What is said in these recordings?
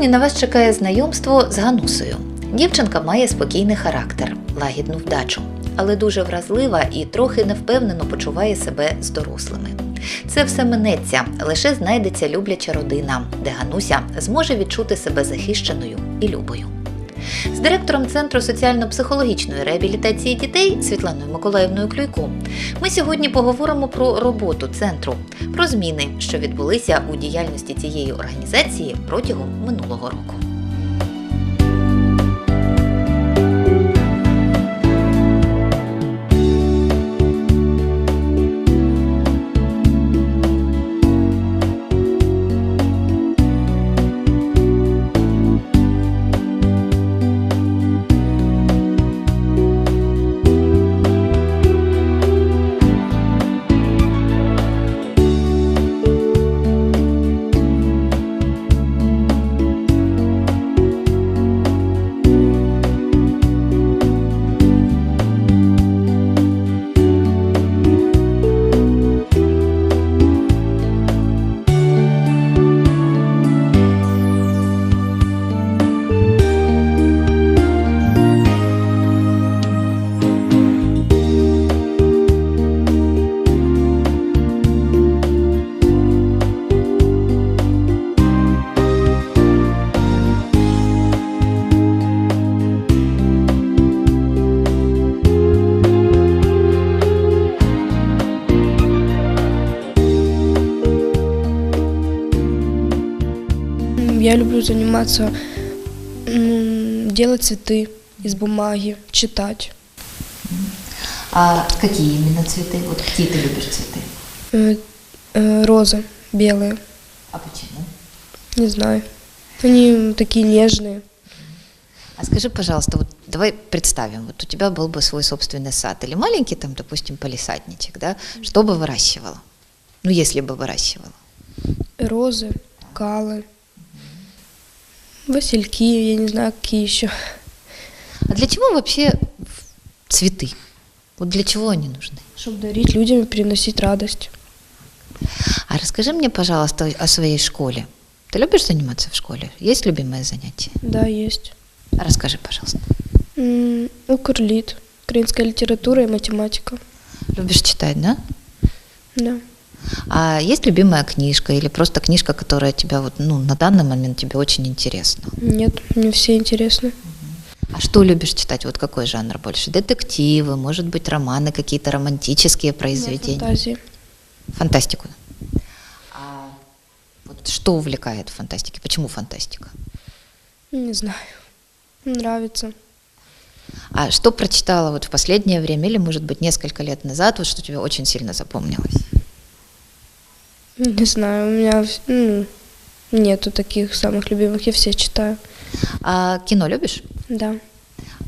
Сьогодні на вас чекає знайомство з Ганусою. Дівчинка має спокійний характер, лагідну вдачу, але дуже вразлива і трохи невпевнено почуває себе з дорослими. Це все минеться, лише знайдеться любляча родина, де Гануся зможе відчути себе захищеною і любою. З директором Центру соціально-психологічної реабілітації дітей Світланою Миколаївною Клюйко ми сьогодні поговоримо про роботу центру, про зміни, що відбулися у діяльності цієї організації протягом минулого року. Люблю заниматься, делать цветы из бумаги, читать. А какие именно цветы? Вот какие ты любишь цветы? Э, э, Розы белые, А почему? не знаю. Они такие нежные. А скажи, пожалуйста, вот давай представим, вот у тебя был бы свой собственный сад или маленький там, допустим, полисадничек, да? Что бы выращивала? Ну, если бы выращивала. Розы, калы, васильки, я не знаю, какие еще. А для чего вообще цветы? Вот для чего они нужны? Чтобы дарить людям и приносить радость. А расскажи мне, пожалуйста, о своей школе. Ты любишь заниматься в школе? Есть любимое занятие? Да, есть. А Расскажи, пожалуйста. Укрлит, украинская литература и математика. Любишь читать, да? Да. А есть любимая книжка или просто книжка, которая тебя вот, ну, на данный момент тебе очень интересна? Нет, мне все интересны. А что любишь читать? Вот какой жанр больше? Детективы, может быть, романы, какие-то романтические произведения? Фантазии. Фантастику. А вот что увлекает в фантастике? Почему фантастика? Не знаю. Нравится. А что прочитала вот в последнее время или, может быть, несколько лет назад, вот что тебе очень сильно запомнилось? Не знаю, у меня ну, нету таких самых любимых, я все читаю. А кино любишь? Да.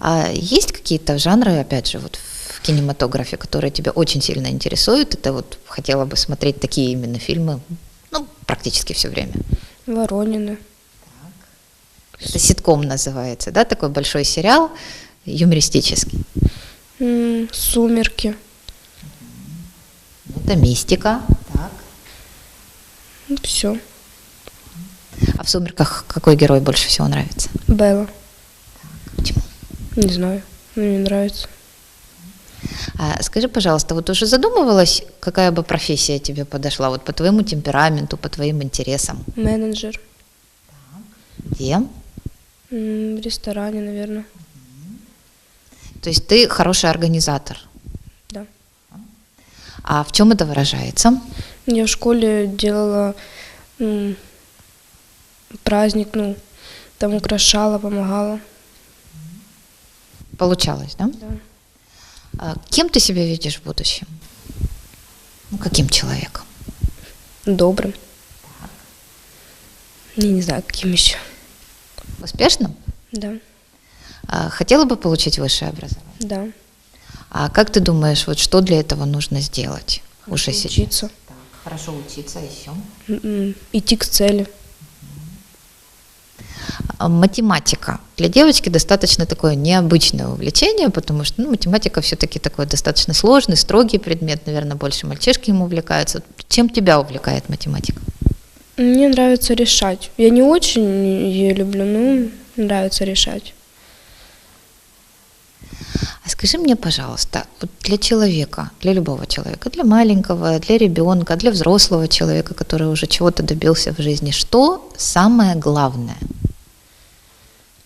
А есть какие-то жанры, опять же, вот в кинематографе, которые тебя очень сильно интересуют, ты вот хотела бы смотреть такие именно фильмы, ну, практически все время? Воронины. Это ситком называется, да, такой большой сериал юмористический. М, Сумерки. Это мистика. Все. А в «Сумерках» какой герой больше всего нравится? Белла. Почему? Не знаю. Мне нравится. А скажи, пожалуйста, вот уже задумывалась, какая бы профессия тебе подошла, вот по твоему темпераменту, по твоим интересам? Менеджер. Где? В ресторане, наверное. То есть ты хороший организатор. Да. А в чем это выражается? Я в школе делала м, праздник, ну, там украшала, помогала. Получалось, да? Да. А кем ты себя видишь в будущем? Ну, каким человеком? Добрым. Я не знаю, каким еще. Успешным? Да. А хотела бы получить высшее образование? Да. А как ты думаешь, вот что для этого нужно сделать уже Хорошо сейчас? Учиться. Хорошо учиться еще. М, м, Идти к цели. А Математика. Для девочки достаточно такое необычное увлечение, потому что ну, математика все-таки такой достаточно сложный, строгий предмет, наверное, больше мальчишки им увлекаются. Чем тебя увлекает математика? Мне нравится решать. Я не очень ее люблю, но нравится решать. А скажи мне, пожалуйста, вот для человека, для любого человека, для маленького, для ребенка, для взрослого человека, который уже чего-то добился в жизни, что самое главное?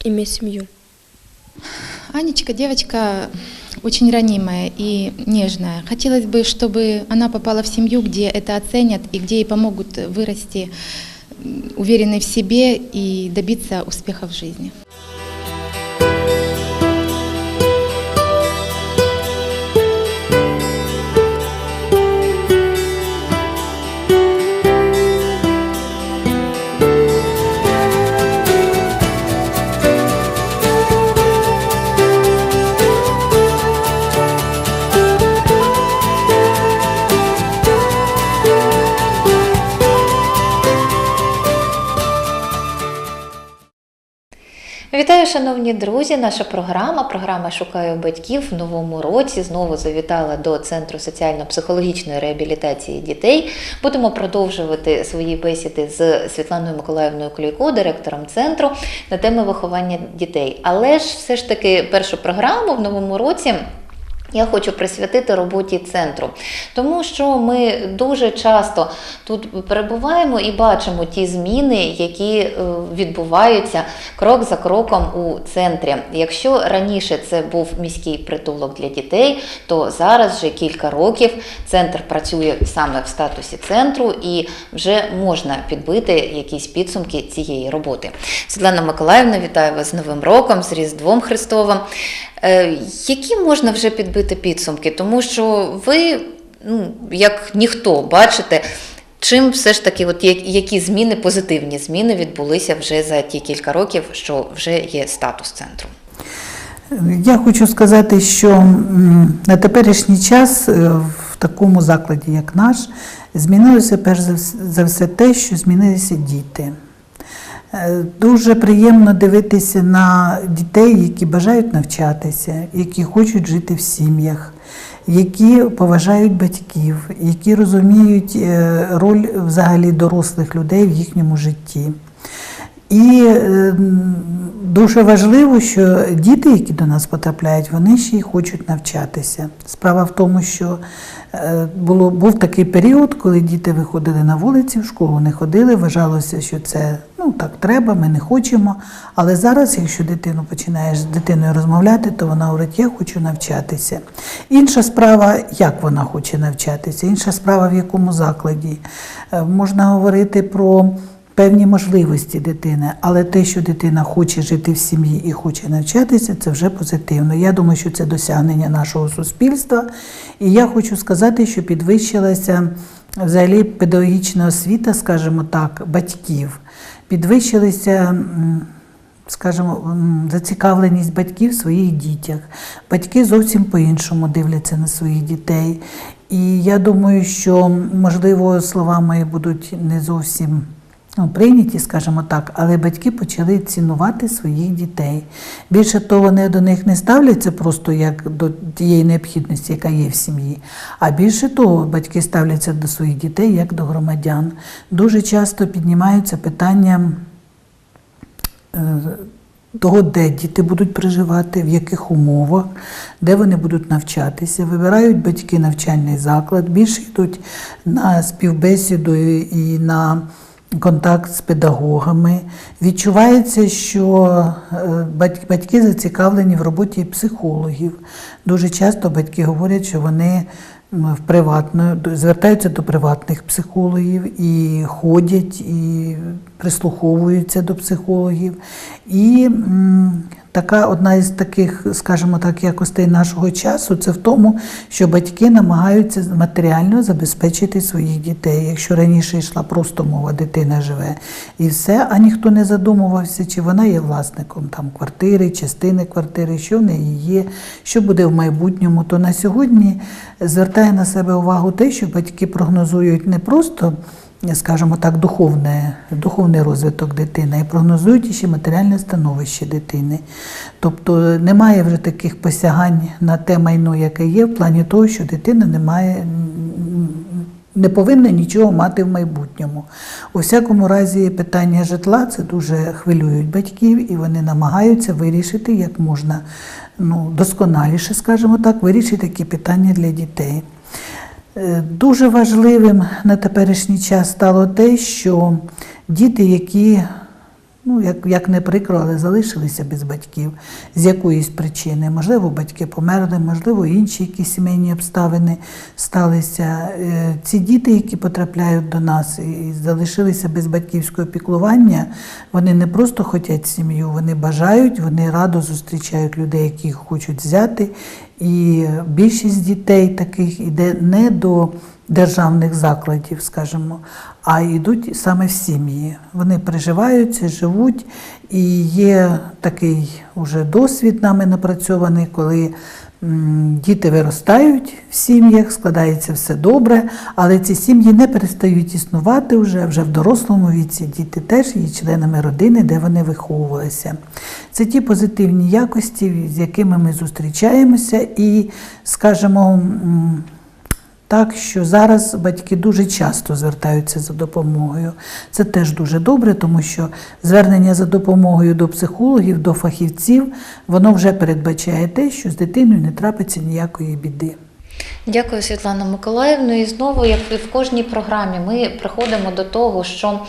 Иметь семью. Анечка девочка очень ранимая и нежная. Хотелось бы, чтобы она попала в семью, где это оценят и где ей помогут вырасти уверенной в себе и добиться успеха в жизни. Шановні друзі! Наша програма, програма Шукаю батьків в новому році знову завітала до Центру соціально-психологічної реабілітації дітей. Будемо продовжувати свої бесіди з Світланою Миколаївною Клюйко, директором центру, на теми виховання дітей. Але ж все ж таки першу програму в новому році. Я хочу присвятити роботі центру, тому що ми дуже часто тут перебуваємо і бачимо ті зміни, які е, відбуваються крок за кроком у центрі. Якщо раніше це був міський притулок для дітей, то зараз вже кілька років центр працює саме в статусі центру і вже можна підбити якісь підсумки цієї роботи. Світлана Миколаївна, вітаю вас з Новим роком, з Різдвом Христовим. Е, Які можна вже підбити підсумки? Тому що ви, ну, як ніхто, бачите, чим все ж таки, от які зміни, позитивні зміни відбулися вже за ті кілька років, що вже є статус центру. Я хочу сказати, що на теперішній час е, в такому закладі, як наш, змінилося перш за все те, що змінилися діти. Е, Дуже приємно дивитися на дітей, які бажають навчатися, які хочуть жити в сім'ях, які поважають батьків, які розуміють е, роль взагалі дорослих людей в їхньому житті. І е, дуже важливо, що діти, які до нас потрапляють, вони ще й хочуть навчатися. Справа в тому, що було, був такий період, коли діти виходили на вулиці, в школу не ходили, вважалося, що це ну так треба, ми не хочемо. Але зараз, якщо дитину починаєш з дитиною розмовляти, то вона говорить, я хочу навчатися. Інша справа, як вона хоче навчатися, інша справа, в якому закладі. Е, Можна говорити про певні можливості дитини, але те, що дитина хоче жити в сім'ї і хоче навчатися, це вже позитивно. Я думаю, що це досягнення нашого суспільства. І я хочу сказати, що підвищилася взагалі педагогічна освіта, скажімо так, батьків. Підвищилися. Скажімо, зацікавленість батьків в своїх дітях. Батьки зовсім по-іншому дивляться на своїх дітей. І я думаю, що, можливо, слова мої будуть не зовсім ну, прийняті, скажімо так, але батьки почали цінувати своїх дітей. Більше того, вони до них не ставляться просто як до тієї необхідності, яка є в сім'ї. А більше того, батьки ставляться до своїх дітей як до громадян. Дуже часто піднімаються питання е, того, де діти будуть проживати, в яких умовах, де вони будуть навчатися. Вибирають батьки навчальний заклад, більше йдуть на співбесіду і на контакт з педагогами. Відчувається, що е, батьки зацікавлені в роботі психологів. Дуже часто батьки говорять, що вони в звертаються до приватних психологів і ходять, і прислуховуються до психологів. І така одна із таких, скажімо так, якостей нашого часу це в тому, що батьки намагаються матеріально забезпечити своїх дітей. Якщо раніше йшла просто мова, дитина живе і все, а ніхто не задумувався, чи вона є власником там квартири, частини квартири, що в неї є, що буде в майбутньому, то на сьогодні звертає на себе увагу те, що батьки прогнозують не просто скажімо так, духовне, духовний розвиток дитини і прогнозують ще матеріальне становище дитини. Тобто немає вже таких посягань на те майно, яке є, в плані того, що дитина не має не повинна нічого мати в майбутньому. У всякому разі, питання житла це дуже хвилюють батьків, і вони намагаються вирішити як можна ну, досконаліше, скажімо так, вирішити такі питання для дітей. Е, Дуже важливим на теперішній час стало те, що діти, які, ну як, як не прикро, але залишилися без батьків з якоїсь причини, можливо, батьки померли, можливо, інші якісь сімейні обставини сталися. Е, Ці діти, які потрапляють до нас і залишилися без батьківського піклування, вони не просто хочуть сім'ю, вони бажають, вони радо зустрічають людей, які їх хочуть взяти. І більшість дітей таких іде не до державних закладів, скажімо, а йдуть саме в сім'ї. Вони приживаються, живуть, і є такий уже досвід нами напрацьований, коли діти виростають в сім'ях, складається все добре, але ці сім'ї не перестають існувати вже, вже в дорослому віці. Діти теж є членами родини, де вони виховувалися. Це ті позитивні якості, з якими ми зустрічаємося, і, скажімо, так, що зараз батьки дуже часто звертаються за допомогою. Це теж дуже добре, тому що звернення за допомогою до психологів, до фахівців, воно вже передбачає те, що з дитиною не трапиться ніякої біди. Дякую, Світлана Миколаївна. І знову, як і в кожній програмі, ми приходимо до того, що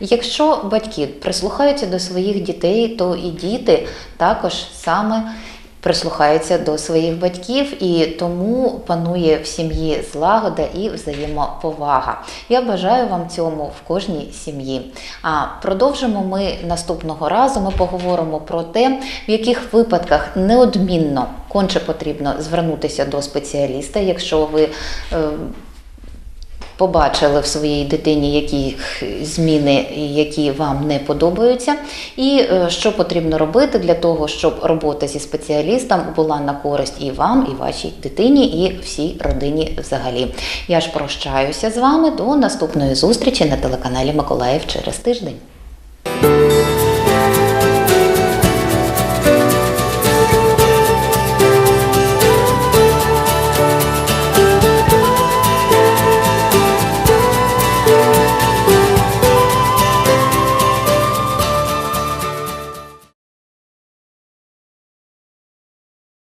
якщо батьки прислухаються до своїх дітей, то і діти також саме прислухаються до своїх батьків, і тому панує в сім'ї злагода і взаємоповага. Я бажаю вам цьому в кожній сім'ї. А продовжимо ми наступного разу. Ми поговоримо про те, в яких випадках неодмінно конче потрібно звернутися до спеціаліста, якщо ви. Побачили в своїй дитині які зміни, які вам не подобаються, і е, що потрібно робити для того, щоб робота зі спеціалістом була на користь і вам, і вашій дитині, і всій родині взагалі. Я ж прощаюся з вами до наступної зустрічі на телеканалі Миколаїв через тиждень.